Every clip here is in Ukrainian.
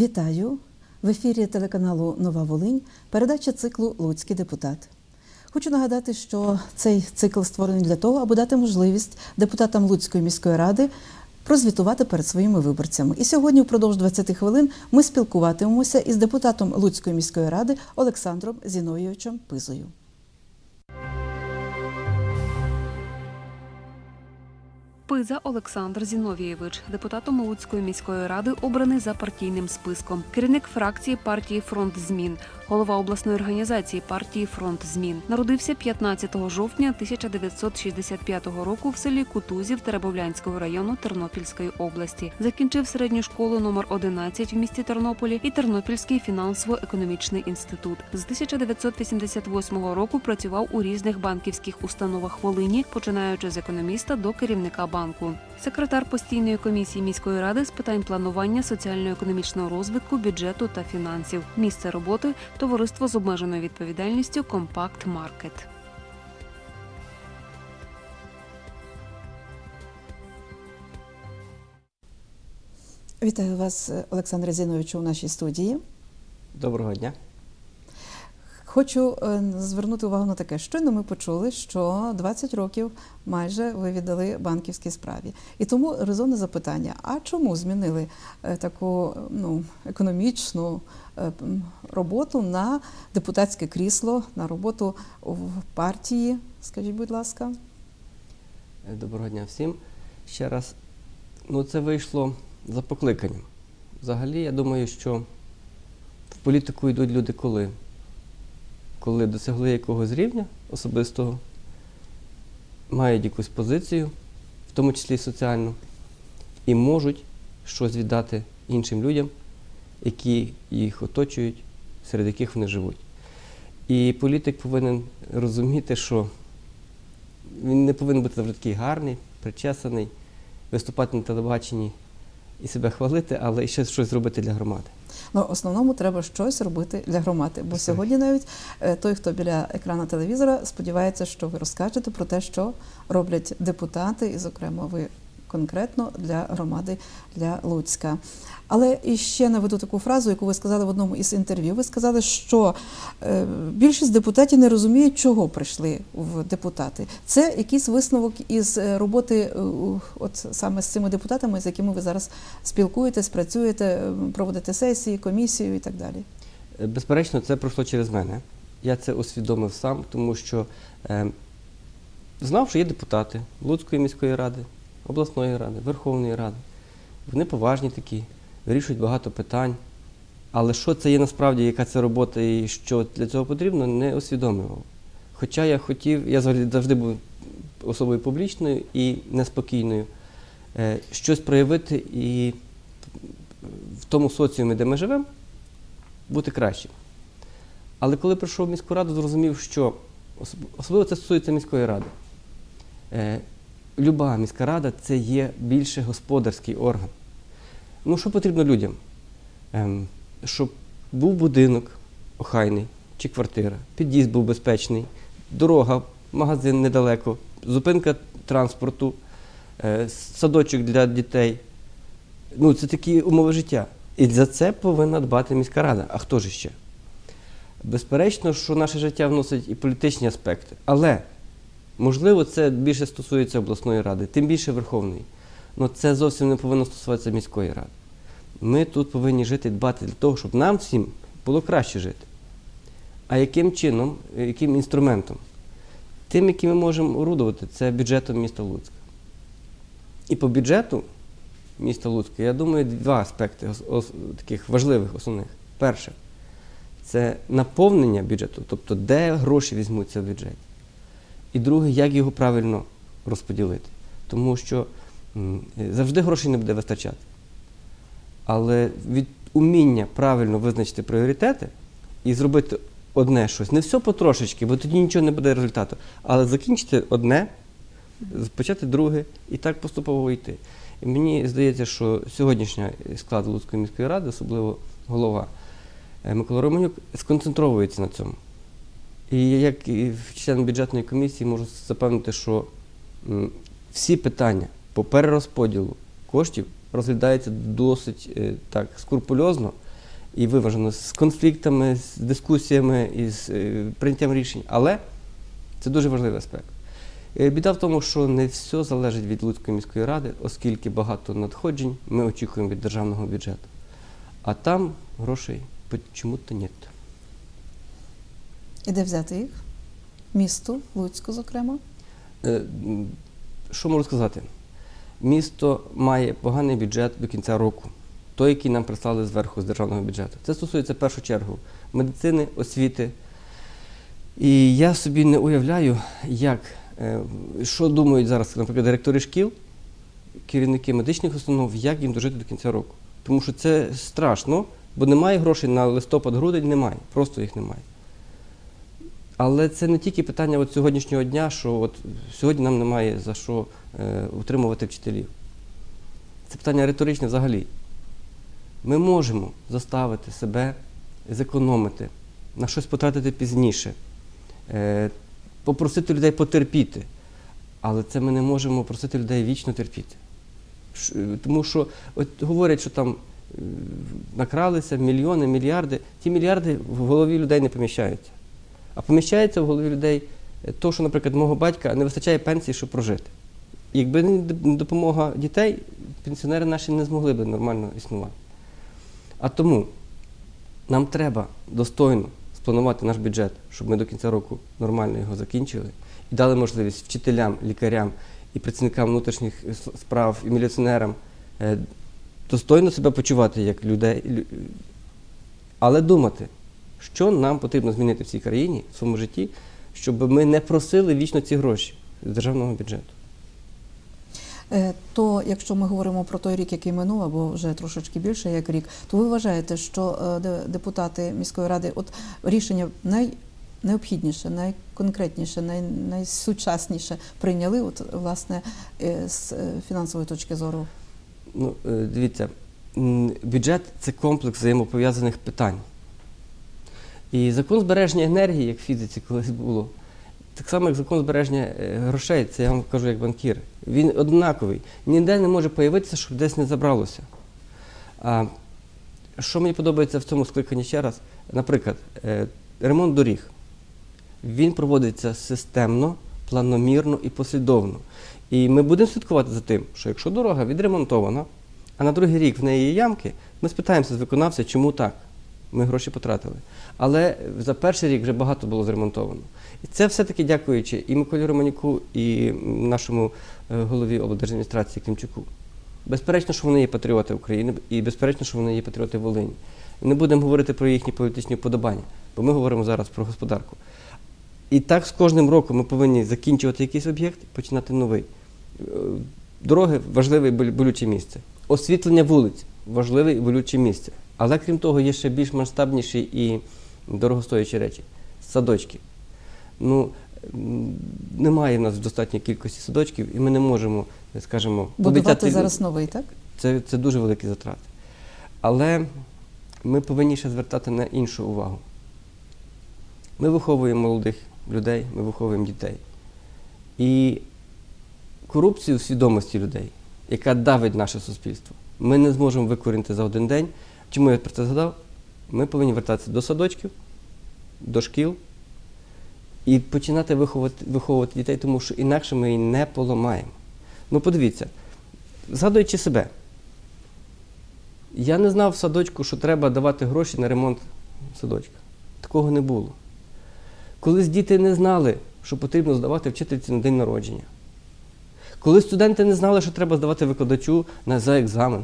Вітаю! В ефірі телеканалу Нова Волинь передача циклу Луцький депутат. Хочу нагадати, що цей цикл створений для того, аби дати можливість депутатам Луцької міської ради прозвітувати перед своїми виборцями. І сьогодні, впродовж 20 хвилин, ми спілкуватимемося із депутатом Луцької міської ради Олександром Зіновійовичем Пизою. Пиза Олександр Зіновійович, депутатом Луцької міської ради, обраний за партійним списком, керівник фракції партії Фронт змін, голова обласної організації партії Фронт змін. Народився 15 жовтня 1965 року в селі Кутузів Теребовлянського району Тернопільської області. Закінчив середню школу номер 11 в місті Тернополі і Тернопільський фінансово-економічний інститут. З 1988 року працював у різних банківських установах Волині, починаючи з економіста до керівника банку. Секретар постійної комісії міської ради з питань планування соціально-економічного розвитку, бюджету та фінансів. Місце роботи товариство з обмеженою відповідальністю Компакт Маркет. Вітаю вас, Олександре Зіновичу, у нашій студії. Доброго дня. Хочу е, звернути увагу на таке. Щойно ми почули, що 20 років майже ви віддали банківській справі. І тому резонне запитання: а чому змінили е, таку ну, економічну е, роботу на депутатське крісло, на роботу в партії? Скажіть, будь ласка. Доброго дня всім. Ще раз. Ну, це вийшло за покликанням. Взагалі, я думаю, що в політику йдуть люди коли? Коли досягли якогось рівня особистого, мають якусь позицію, в тому числі соціальну, і можуть щось віддати іншим людям, які їх оточують, серед яких вони живуть. І політик повинен розуміти, що він не повинен бути завжди такий гарний, причесаний, виступати на телебаченні і себе хвалити, але і ще щось зробити для громади. Ну, в основному треба щось робити для громади. Бо Так. сьогодні навіть е, той, хто біля екрану телевізора, сподівається, що ви розкажете про те, що роблять депутати, і, зокрема, ви конкретно для громади для Луцька. Але і ще наведу таку фразу, яку ви сказали в одному із інтерв'ю. Ви сказали, що е, більшість депутатів не розуміють, чого прийшли в депутати. Це якийсь висновок із е, роботи, е, от саме з цими депутатами, з якими ви зараз спілкуєтесь, працюєте, проводите сесії, комісію і так далі. Безперечно, це пройшло через мене. Я це усвідомив сам, тому що е, знав, що є депутати Луцької міської ради, обласної ради, Верховної Ради. Вони поважні такі, вирішують багато питань. Але що це є насправді, яка це робота і що для цього потрібно, не усвідомлював. Хоча я хотів, я завжди був особою публічною і неспокійною, е, щось проявити і в тому соціумі, де ми живемо, бути кращим. Але коли прийшов в міську раду, зрозумів, що особливо це стосується міської ради. Люба міська рада це є більше господарський орган. Ну, що потрібно людям? Ем, щоб був будинок охайний чи квартира, під'їзд був безпечний, дорога, магазин недалеко, зупинка транспорту, е, садочок для дітей. Ну, це такі умови життя. І за це повинна дбати міська рада. А хто ж ще? Безперечно, що наше життя вносить і політичні аспекти. Але, можливо, це більше стосується обласної ради, тим більше Верховної. Але це зовсім не повинно стосуватися міської ради. Ми тут повинні жити дбати для того, щоб нам всім було краще жити. А яким чином, яким інструментом? Тим, яким ми можемо орудувати, це бюджетом міста Луцька. І по бюджету міста Луцька, я думаю, два аспекти таких важливих, основних. Перше, це наповнення бюджету, тобто де гроші візьмуться в бюджеті. І друге, як його правильно розподілити. Тому що е, завжди грошей не буде вистачати. Але від уміння правильно визначити пріоритети і зробити одне щось, не все потрошечки, бо тоді нічого не буде результату. Але закінчити одне, почати друге і так поступово йти. І мені здається, що сьогоднішній склад Луцької міської ради, особливо голова е, Микола Романюк, сконцентровується на цьому. І як і член бюджетної комісії можу запевнити, що всі питання по перерозподілу коштів розглядаються досить е, так скрупульозно і виважено з конфліктами, з дискусіями і з е, прийняттям рішень. Але це дуже важливий аспект. Е, Біда в тому, що не все залежить від Луцької міської ради, оскільки багато надходжень ми очікуємо від державного бюджету. А там грошей чому-то нет. І де взяти їх? Місту, Луцьку, зокрема. Е, Що можу сказати? Місто має поганий бюджет до кінця року, той, який нам прислали зверху з державного бюджету. Це стосується в першу чергу медицини, освіти. І я собі не уявляю, як, е, що думають зараз, наприклад, директори шкіл, керівники медичних установ, як їм дожити до кінця року. Тому що це страшно, бо немає грошей на листопад-грудень, немає, просто їх немає. Але це не тільки питання от сьогоднішнього дня, що от сьогодні нам немає за що е, утримувати вчителів. Це питання риторичне взагалі. Ми можемо заставити себе зекономити, на щось потратити пізніше, е, попросити людей потерпіти. Але це ми не можемо просити людей вічно терпіти. Е, Тому що от говорять, що там е, накралися мільйони, мільярди. Ті мільярди в голові людей не поміщаються. А поміщається в голові людей е, то, що, наприклад, мого батька не вистачає пенсії, щоб прожити. Якби не допомога дітей, пенсіонери наші не змогли б нормально існувати. А тому нам треба достойно спланувати наш бюджет, щоб ми до кінця року нормально його закінчили і дали можливість вчителям, лікарям і працівникам внутрішніх справ і міліціонерам е, достойно себе почувати як людей, але думати, що нам потрібно змінити в цій країні, в своєму житті, щоб ми не просили вічно ці гроші з державного бюджету. Е, То, якщо ми говоримо про той рік, який минув, або вже трошечки більше як рік, то ви вважаєте, що е, депутати міської ради, от рішення найнеобхідніше, найконкретніше, най, найсучасніше прийняли, от власне е, з фінансової точки зору? Ну, дивіться, бюджет це комплекс взаємопов'язаних питань. І закон збереження енергії, як в фізиці колись було, так само, як закон збереження е, грошей, це я вам кажу як банкір. Він однаковий. Ніде не може появитися, щоб десь не забралося. А, що мені подобається в цьому скликанні ще раз? Наприклад, е, ремонт доріг. Він проводиться системно, планомірно і послідовно. І ми будемо слідкувати за тим, що якщо дорога відремонтована, а на другий рік в неї є ямки, ми спитаємося з виконавця, чому так. Ми гроші потратили. Але за перший рік вже багато було зремонтовано. І це все-таки дякуючи і Миколі Романюку, і нашому е, голові облдержадміністрації Клімчуку. Безперечно, що вони є патріоти України, і безперечно, що вони є патріоти Волині. Не будемо говорити про їхні політичні вподобання, бо ми говоримо зараз про господарку. І так з кожним роком ми повинні закінчувати якийсь об'єкт і починати новий. Е, Дороги важливе і болюче місце. Освітлення вулиць важливе і болюче місце. Але крім того, є ще більш масштабніші і дорогостоячі речі садочки. Ну, немає в нас достатньої кількості садочків, і ми не можемо, скажімо, Будувати обіцяти- зараз новий, так? це, це дуже великі затрати. Але ми повинні ще звертати на іншу увагу. Ми виховуємо молодих людей, ми виховуємо дітей. І корупцію в свідомості людей, яка давить наше суспільство, ми не зможемо викорінити за один день. Чому я про це згадав? Ми повинні вертатися до садочків, до шкіл і починати виховувати, виховувати дітей, тому що інакше ми її не поламаємо. Ну, подивіться, згадуючи себе, я не знав в садочку, що треба давати гроші на ремонт садочка. Такого не було. Колись діти не знали, що потрібно здавати вчительці на день народження. Коли студенти не знали, що треба здавати викладачу на, за екзамен.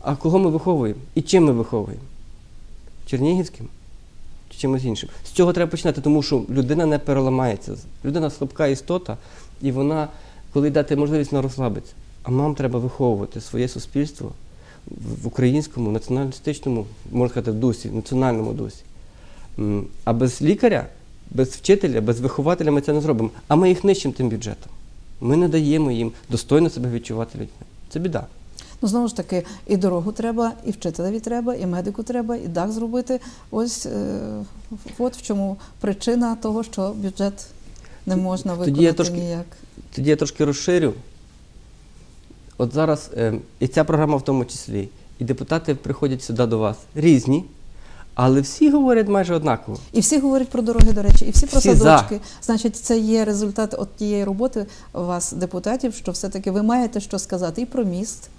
А кого ми виховуємо? І чим ми виховуємо? Чернігівським чи чимось іншим? З цього треба починати, тому що людина не переламається. Людина слабка істота, і вона, коли дати можливість, вона розслабиться. А нам треба виховувати своє суспільство в в українському, націоналістичному, можна сказати, дусі, національному дусі. А без лікаря, без вчителя, без вихователя ми це не зробимо. А ми їх нищимо тим бюджетом. Ми не даємо їм достойно себе відчувати людьми. Це біда. Ну, знову ж таки, і дорогу треба, і вчителеві треба, і медику треба, і дах зробити. Ось е, от в чому причина того, що бюджет не можна Тоді виконати я трошки- ніяк. Тоді я трошки розширю. От зараз е, і ця програма в тому числі, і депутати приходять сюди до вас різні, але всі говорять майже однаково. І всі говорять про дороги, до речі, і всі про Всі садочки. Значить, це є результат от тієї роботи у вас, депутатів, що все-таки ви маєте що сказати і про міст.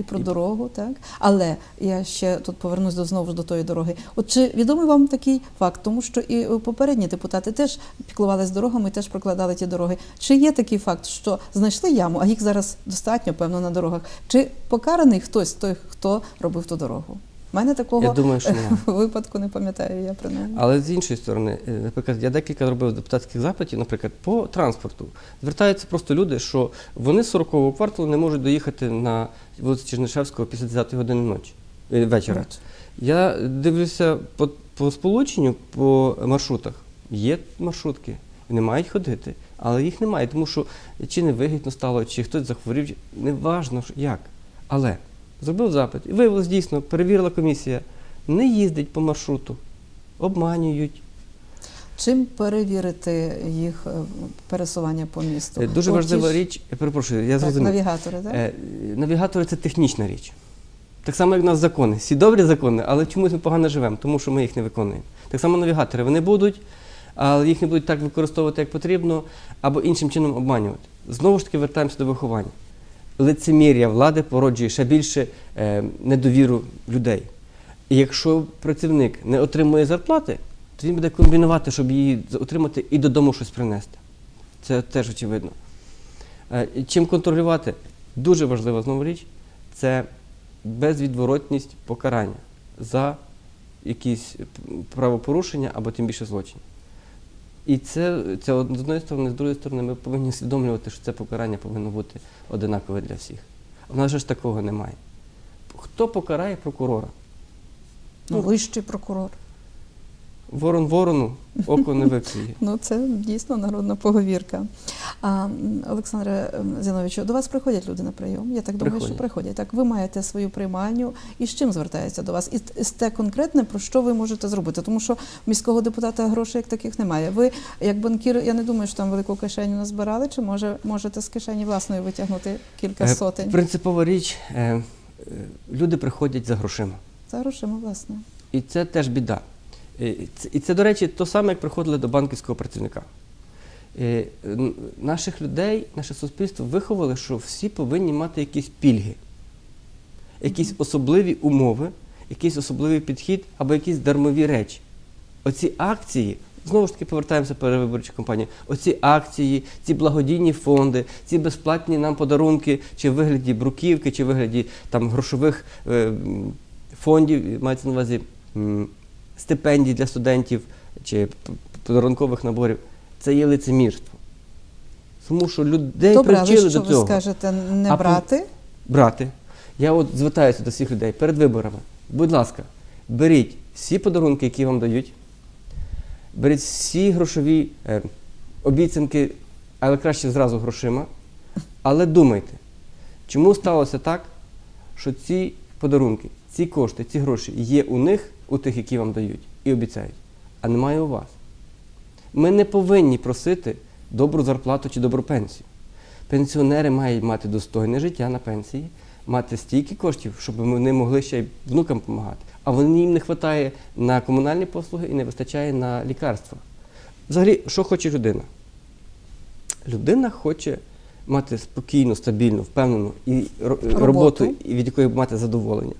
І про І- дорогу, так але я ще тут повернусь до знову ж до тої дороги. От чи відомий вам такий факт, тому що і е, попередні депутати теж піклувалися дорогами, теж прокладали ті дороги. Чи є такий факт, що знайшли яму, а їх зараз достатньо, певно, на дорогах? Чи покараний хтось той, хто робив ту дорогу? У мене такого Я думаю, що випадку не пам'ятаю. Я принаймні. Але з іншої сторони, е, наприклад, я декілька робив депутатських запитів, наприклад, по транспорту. Звертаються просто люди, що вони з 40-го кварталу не можуть доїхати на вулицю Чернишевського після 10 години ночі е, вечора. От. Я дивлюся по, по сполученню, по маршрутах. Є маршрутки, вони мають ходити, але їх немає, тому що чи не вигідно стало, чи хтось захворів, неважно як. Але зробив запит, і виявилось дійсно, перевірила комісія, не їздить по маршруту, обманюють. Чим перевірити їх е, пересування по місту? Е, Дуже От важлива ж, річ, я перепрошую, я зрозумів. навігатори, так? Е, Навігатори це технічна річ. Так само, як у нас закони. Всі добрі закони, але чомусь ми погано живемо, тому що ми їх не виконуємо. Так само навігатори вони будуть, але їх не будуть так використовувати, як потрібно, або іншим чином обманювати. Знову ж таки, вертаємося до виховання. Лицемір'я влади породжує ще більше е, недовіру людей. І якщо працівник не отримує зарплати, то він буде комбінувати, щоб її отримати і додому щось принести. Це теж очевидно. Е, Чим контролювати? Дуже важлива знову річ це безвідворотність покарання за якісь правопорушення або тим більше злочини. І це, це з одної сторони, з другої сторони, ми повинні усвідомлювати, що це покарання повинно бути одинакове для всіх. У нас же ж такого немає. Хто покарає прокурора? Ну, вищий прокурор. Ворон ворону око не викриє. Ну, це дійсно народна поговірка. А, Олександре Зіновичу, до вас приходять люди на прийом. Я так думаю, що Приходять. приходять. Так, ви маєте свою приймальню. І з чим звертаються до вас? І з те конкретне, про що ви можете зробити? Тому що міського депутата грошей як таких немає. Ви, як банкір, я не думаю, що там велику кишеню назбирали, чи може можете з кишені власної витягнути кілька Е, сотень? Принципова річ, е, е, люди приходять за грошима. За грошима, власне. І це теж біда. Е, І це, до речі, то саме, як приходили до банківського працівника. Е, Наших людей, наше суспільство виховали, що всі повинні мати якісь пільги, якісь особливі умови, якийсь особливий підхід або якісь дармові речі. Оці акції, знову ж таки повертаємося до перевиборчої кампанії, оці акції, ці благодійні фонди, ці безплатні нам подарунки, чи в вигляді бруківки, чи в вигляді там, грошових е, фондів, мається на увазі стипендій для студентів чи подарункових наборів, це є лицемірство. Тому що людей Добре, але привчили що до ви скажете, не А по- брати? Брати, я от звертаюся до всіх людей перед виборами. Будь ласка, беріть всі подарунки, які вам дають, беріть всі грошові е, обіцянки, але краще зразу грошима. Але думайте, чому сталося так, що ці подарунки, ці кошти, ці гроші є у них, у тих, які вам дають, і обіцяють, а немає у вас. Ми не повинні просити добру зарплату чи добру пенсію. Пенсіонери мають мати достойне життя на пенсії, мати стільки коштів, щоб вони могли ще й внукам допомагати. А вони їм не вистачає на комунальні послуги і не вистачає на лікарства. Взагалі, що хоче людина? Людина хоче мати спокійну, стабільну, впевнену і Роботу. роботу, від якої мати задоволення.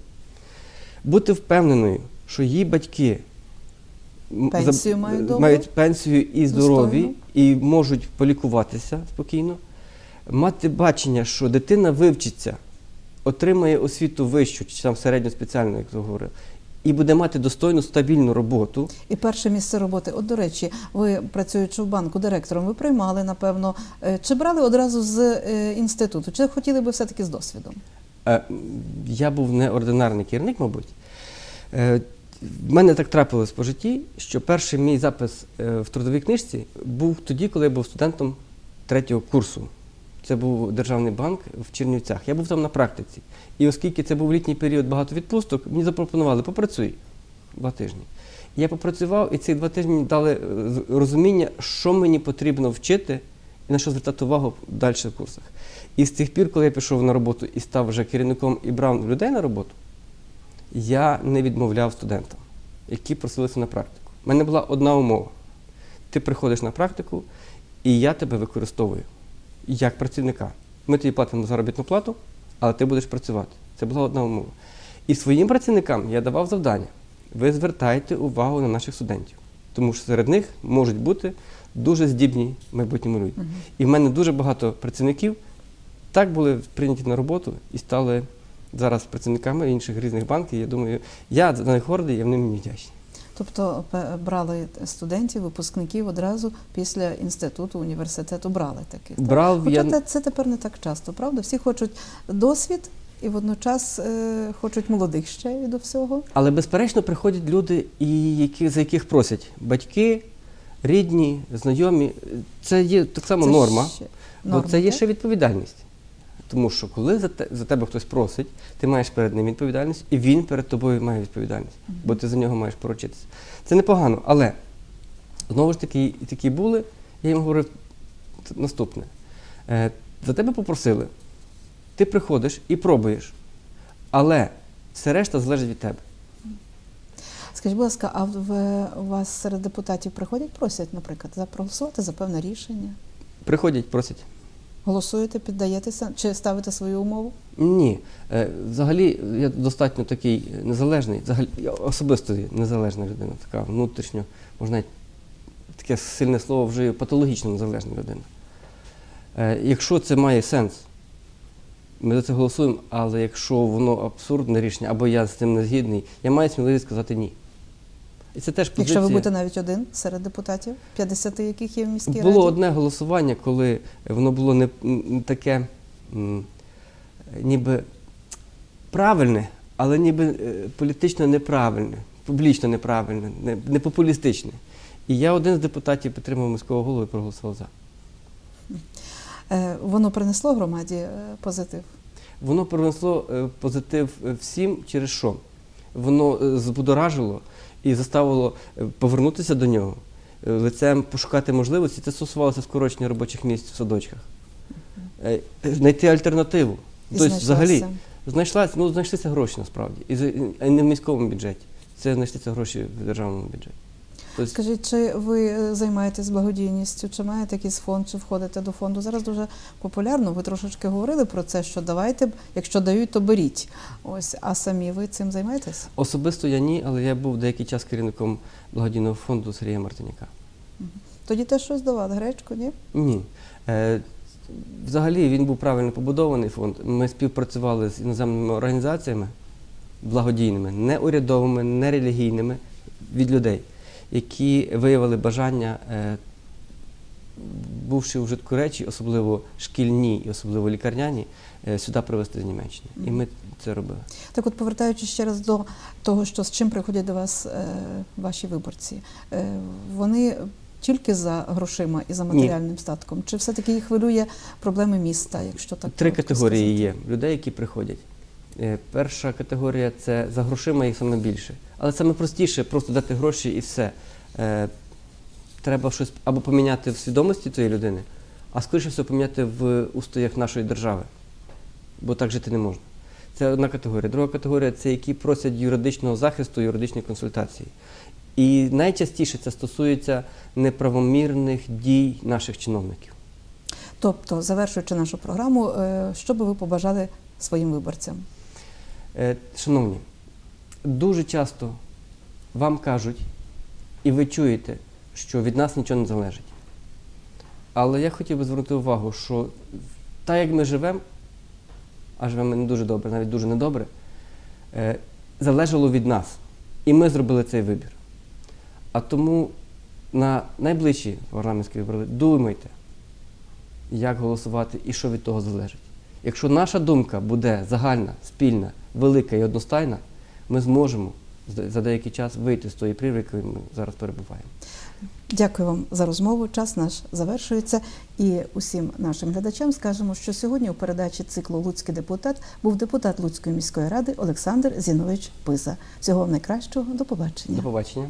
Бути впевненою, що її батьки Пенсію за- мають добру, мають пенсію і здорові, достойну. і можуть полікуватися спокійно. Мати бачення, що дитина вивчиться, отримає освіту вищу, чи там середньо спеціальну, як то говорив, і буде мати достойну стабільну роботу. І перше місце роботи. От, до речі, ви працюючи в банку директором, ви приймали, напевно, е, чи брали одразу з е, інституту, чи хотіли би все-таки з досвідом? Е, Я був неординарний керівник, мабуть. В мене так трапилось по житті, що перший мій запис е, в трудовій книжці був тоді, коли я був студентом третього курсу. Це був державний банк в Чернівцях. Я був там на практиці. І оскільки це був літній період багато відпусток, мені запропонували попрацюй два тижні. Я попрацював, і ці два тижні дали е, розуміння, що мені потрібно вчити і на що звертати увагу далі в курсах. І з тих пір, коли я пішов на роботу і став вже керівником і брав людей на роботу, я не відмовляв студентам, які просилися на практику. У мене була одна умова. Ти приходиш на практику, і я тебе використовую як працівника. Ми тобі платимо заробітну плату, але ти будеш працювати. Це була одна умова. І своїм працівникам я давав завдання. Ви звертайте увагу на наших студентів, тому що серед них можуть бути дуже здібні майбутні люди. І в мене дуже багато працівників так були прийняті на роботу і стали зараз працівниками інших різних банків. Я думаю, я за них гордий, я в ним вдячний. Тобто брали студентів, випускників одразу після інституту, університету брали таких. так? Брав Хоча я це тепер не так часто, правда? Всі хочуть досвід і водночас е, хочуть молодих ще і до всього. Але безперечно приходять люди, і які, за яких просять батьки, рідні, знайомі. Це є так само Це норма, ще бо норма, це є так? ще відповідальність. Тому що коли за, те, за тебе хтось просить, ти маєш перед ним відповідальність, і він перед тобою має відповідальність, бо ти за нього маєш поручитися. Це непогано, але знову ж таки, і такі були, я їм говорив наступне. Е, за тебе попросили, ти приходиш і пробуєш, але все решта залежить від тебе. Скажіть, будь ласка, а в у вас серед депутатів приходять, просять, наприклад, проголосувати за певне рішення? Приходять, просять. Голосуєте, піддаєтеся чи ставите свою умову? Ні. Е, Взагалі я достатньо такий незалежний, взагалі я особисто незалежна людина, така внутрішньо, можна таке сильне слово вжию, патологічно незалежна людина. Е, Якщо це має сенс, ми за це голосуємо, але якщо воно абсурдне рішення, або я з цим не згідний, я маю сміливість сказати ні. І це теж позиція. Якщо ви будете навіть один серед депутатів, 50 яких є в міській Було раді? одне голосування, коли воно було не, таке, ніби правильне, але ніби е, політично неправильне, публічно неправильне, не, не популістичне. І я один з депутатів підтримав міського голову і проголосував за. Е, Воно принесло громаді е, позитив. Воно принесло позитив всім через що? Воно збудоражило і заставило е, повернутися до нього, е, лицем пошукати можливості. Це стосувалося скорочення робочих місць в садочках. Е, Знайти альтернативу. Тобто, взагалі, знайшлася, ну, знайшлися гроші насправді. І не в міському бюджеті. Це знайшлися гроші в державному бюджеті. Тобто, Скажіть, чи ви е, займаєтесь благодійністю, чи маєте якийсь фонд, чи входите до фонду? Зараз дуже популярно. Ви трошечки говорили про це, що давайте, якщо дають, то беріть. Ось, а самі ви цим займаєтесь? особисто я ні, але я був деякий час керівником благодійного фонду Сергія Мартиняка. Тоді теж щось давали, гречку, ні? Ні. Е, Взагалі він був правильно побудований фонд. Ми співпрацювали з іноземними організаціями благодійними, не урядовими, не релігійними від людей, які виявили бажання, е, бувши в житку речі, особливо шкільні і особливо лікарняні, е, сюди привезти з Німеччини. І ми це робили. Так от, повертаючись ще раз до того, що з чим приходять до вас е, ваші виборці, вони тільки за грошима і за Ні. матеріальним статком? Чи все-таки їх хвилює проблеми міста, якщо так Три категорії сказати? є людей, які приходять. Е, Перша категорія це за грошима їх саме більше. Але саме простіше просто дати гроші і все. Е, Треба щось або поміняти в свідомості цієї людини, а скоріше все поміняти в устоях нашої держави. Бо так жити не можна. Це одна категорія. Друга категорія це які просять юридичного захисту, юридичної консультації. І найчастіше це стосується неправомірних дій наших чиновників. Тобто, завершуючи нашу програму, е, що би ви побажали своїм виборцям? Е, Шановні, дуже часто вам кажуть, і ви чуєте, що від нас нічого не залежить. Але я хотів би звернути увагу, що так як ми живемо, а живемо не дуже добре, навіть дуже недобре, е, залежало від нас. І ми зробили цей вибір. А тому на найближчі парламентські вибори думайте, як голосувати і що від того залежить. Якщо наша думка буде загальна, спільна, велика і одностайна, ми зможемо за- деякий час вийти з тої прірви, якої ми зараз перебуваємо. Дякую вам за розмову. Час наш завершується. І усім нашим глядачам скажемо, що сьогодні у передачі циклу Луцький депутат був депутат Луцької міської ради Олександр Зінович Пиза. Всього вам найкращого. До побачення. До побачення.